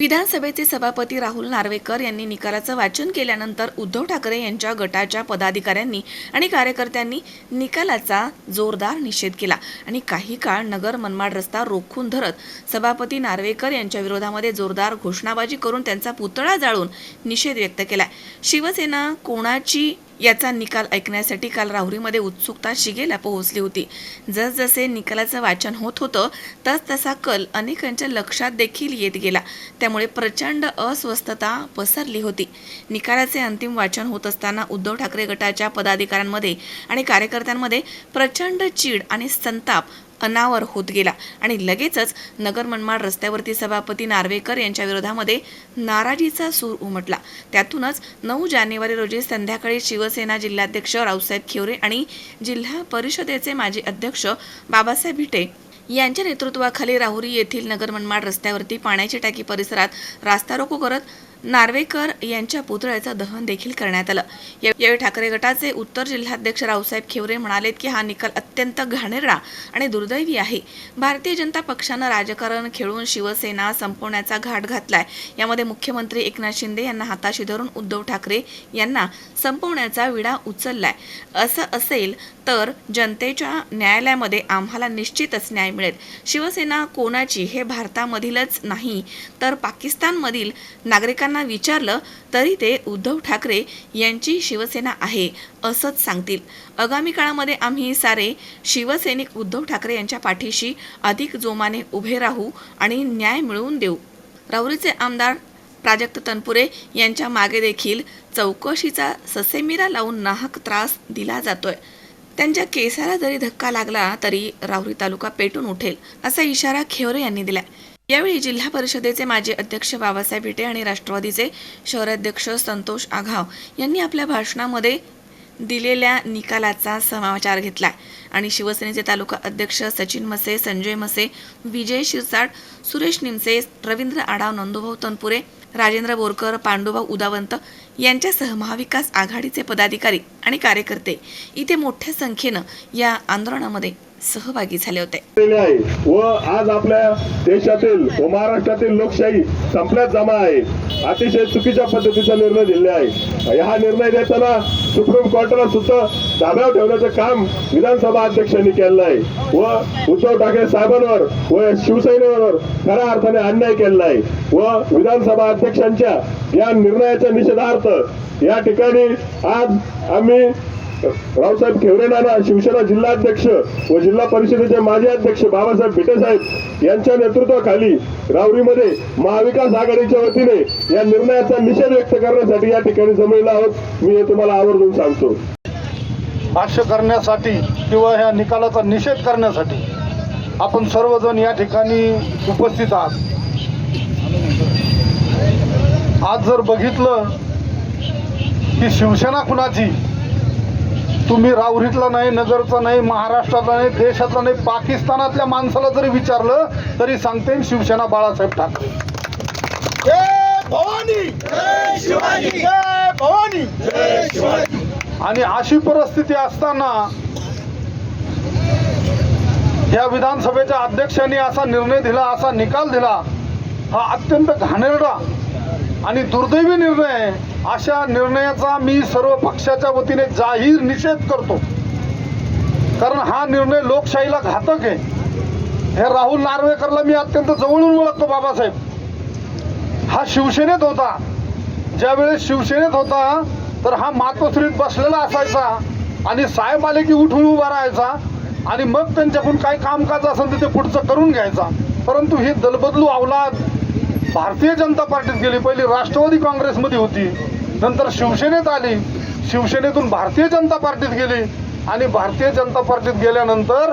विधानसभेचे सभापती राहुल नार्वेकर यांनी निकालाचं वाचन केल्यानंतर उद्धव ठाकरे यांच्या गटाच्या पदाधिकाऱ्यांनी आणि कार्यकर्त्यांनी निकालाचा जोरदार निषेध केला. आणि काही काळ नगर मनमाड रस्ता रोखून धरत सभापती नार्वेकर यांच्या विरोधामध्ये जोरदार घोषणाबाजी करून त्यांचा पुतळा जाळून निषेध व्यक्त केला. शिवसेना कोणाची याचा निकाल ऐकण्यासाठी काल राहुरीमध्ये उत्सुकता शिगेला पोहोचली होती. जसजसे निकालाचं वाचन होत होतं तस तसा कल अनेकांच्या लक्षात देखील येत गेला. त्यामुळे प्रचंड अस्वस्थता पसरली होती. निकालाचे अंतिम वाचन होत असताना उद्धव ठाकरे गटाच्या पदाधिकाऱ्यांमध्ये आणि कार्यकर्त्यांमध्ये प्रचंड चीड आणि संताप अनावर होत गेला. आणि लगेचच नगर मनमाड रस्त्यावरती सभापती नार्वेकर यांच्या विरोधामध्ये नाराजीचा सूर उमटला. त्यातूनच नऊ जानेवारी रोजी संध्याकाळी शिवसेना जिल्हाध्यक्ष रावसाहेब खिवरे आणि जिल्हा परिषदेचे माजी अध्यक्ष बाबासाहेब भिटे यांच्या नेतृत्वाखाली राहुरी येथील नगर मनमाड रस्त्यावरती पाण्याची टाकी परिसरात रास्ता रोको करत नार्वेकर यांच्या पुतळ्याचं दहन देखील करण्यात आलं. यावेळी ठाकरे गटाचे उत्तर जिल्हाध्यक्ष रावसाहेब खेवरे म्हणालेत की हा निकाल अत्यंत घाणेरडा आणि दुर्दैवी आहे. भारतीय जनता पक्षानं राजकारण खेळून शिवसेना संपवण्याचा घाट घातलाय. यामध्ये मुख्यमंत्री एकनाथ शिंदे यांना हाताशी धरून उद्धव ठाकरे यांना संपवण्याचा विडा उचललाय. असं असेल तर जनतेच्या न्यायालयामध्ये आम्हाला निश्चितच न्याय मिळेल. शिवसेना कोणाची हे भारतामधीलच नाही तर पाकिस्तानमधील नागरिकांना विचारलं तरी ते उद्धव ठाकरे यांची शिवसेना आहे असंच सांगतील. आगामी काळामध्ये आम्ही सारे शिवसैनिक उद्धव ठाकरे यांच्या पाठीशी अधिक जोमाने उभे राहू आणि न्याय मिळवून देऊ. राहुरीचे आमदार प्राजक्त तनपुरे यांच्या मागे देखील चौकशीचा ससेमिरा लावून नाहक त्रास दिला जातोय. त्यांच्या केसाला जरी धक्का लागला तरी राहुरी तालुका पेटून उठेल असा इशारा खेवरे यांनी दिलाय. यावेळी जिल्हा परिषदेचे माजी अध्यक्ष बाबासाहेब भिटे आणि राष्ट्रवादीचे शहराध्यक्ष संतोष आघाव यांनी आपल्या भाषणामध्ये दिलेल्या निकालाचा समाचार घेतला. आणि शिवसेनेचे तालुका अध्यक्ष सचिन मसे संजय मसे विजय शिरसाट सुरेश निमसे रवींद्र आडाव नंदुभाऊ तनपुरे राजेंद्र बोरकर पांडुभाऊ उदावंत यांच्यासह महाविकास आघाडीचे पदाधिकारी आणि कार्यकर्ते इथे मोठ्या संख्येनं या आंदोलनामध्ये सहभागी झाले होते. व आज आपल्या देशातील व महाराष्ट्रातील लोकशाही संपल्यात जमा आहे. अतिशय चुकीच्या पद्धतीचा निर्णय दिलेला आहे. हा निर्णय देताना सुप्रीम कोर्टाला सुद्धा धाब्यावर ठेवण्याचं काम विधानसभा अध्यक्षांनी केलेलं आहे. व उद्धव ठाकरे साहेबांवर व शिवसेनेवर खऱ्या अर्थाने अन्याय केलेला आहे. व विधानसभा अध्यक्षांच्या या निर्णयाच्या निषेधार्थ या ठिकाणी आज आम्ही रावसाहेब खेवरेनाना शिवसेना शिवसेना जिल्हाध्यक्ष व जिल्हा परिषदेचे माजी अध्यक्ष बाबासाहेब भेटेसाहेब यांच्या नेतृत्वाखाली रावरीमध्ये महाविकास आघाडीच्या वतीने या निर्णयाचा निषेध व्यक्त करण्यासाठी या ठिकाणी जमलेला आहोत. मी हे तुम्हाला आवर्जून सांगतो. भाष्य करण्यासाठी किंवा ह्या निकालाचा निषेध करण्यासाठी आपण सर्वजण या ठिकाणी उपस्थित आहात. आज जर बघितलं की शिवसेना कुणाची तुम्ही राहुरीतला नाही नगरचा नाही महाराष्ट्रातला नाही देशातला नाही पाकिस्तानातल्या माणसाला जरी विचारलं तरी सांगते शिवसेना बाळासाहेब ठाकरे. आणि अशी परिस्थिती असताना या विधानसभेच्या अध्यक्षांनी असा निर्णय दिला असा निकाल दिला हा अत्यंत घाणेरडा आणि दुर्दैवी निर्णय आहे. अशा निर्णयाचा मी सर्व पक्षाच्या वतीने जाहीर निषेध करतो. कारण हा निर्णय लोकशाहीला घातक आहे. हे राहुल नार्वेकरला मी अत्यंत जवळून ओळखतो बाबासाहेब. हा शिवसेनेत होता. ज्यावेळेस शिवसेनेत होता तर हा मातोश्रीत बसलेला असायचा आणि साहेब आले की उठून उभा राहायचा आणि मग त्यांच्याकडून काय कामकाज असेल तर ते पुढचं करून घ्यायचा. परंतु ही दलबदलू अवलाद भारतीय जनता पार्टीत गेली पहिली राष्ट्रवादी काँग्रेसमध्ये होती. नंतर शिवसेनेत आली. शिवसेनेतून भारतीय जनता पार्टीत गेली. आणि भारतीय जनता पार्टीत गेल्यानंतर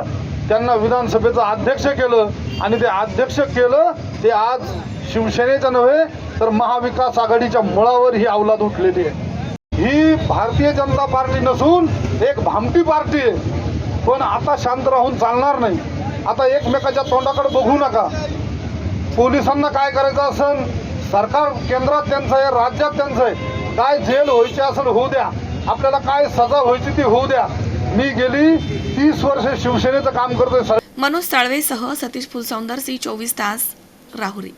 त्यांना विधानसभेचं अध्यक्ष केलं. आणि ते अध्यक्ष केलं ते आज शिवसेनेचं नव्हे तर महाविकास आघाडीच्या मुळावर ही अवलाद उठलेली आहे. ही भारतीय जनता पार्टी नसून एक भामटी पार्टी आहे. पण आता शांत राहून चालणार नाही. आता एकमेकाच्या तोंडाकडे बघू नका. पोलिसांना काय करायचं असेल? सरकार केंद्रात त्यांचं आहे राज्यात त्यांचं आहे. काय जेल व्हायची असेल होऊ द्या. आपल्याला काय सजा व्हायची ती होऊ द्या. मी गेली तीस वर्ष शिवसेनेचं काम करतोय मनोज साळवेसह सतीश फुलसौंदर सी चोवीस तास राहुरी.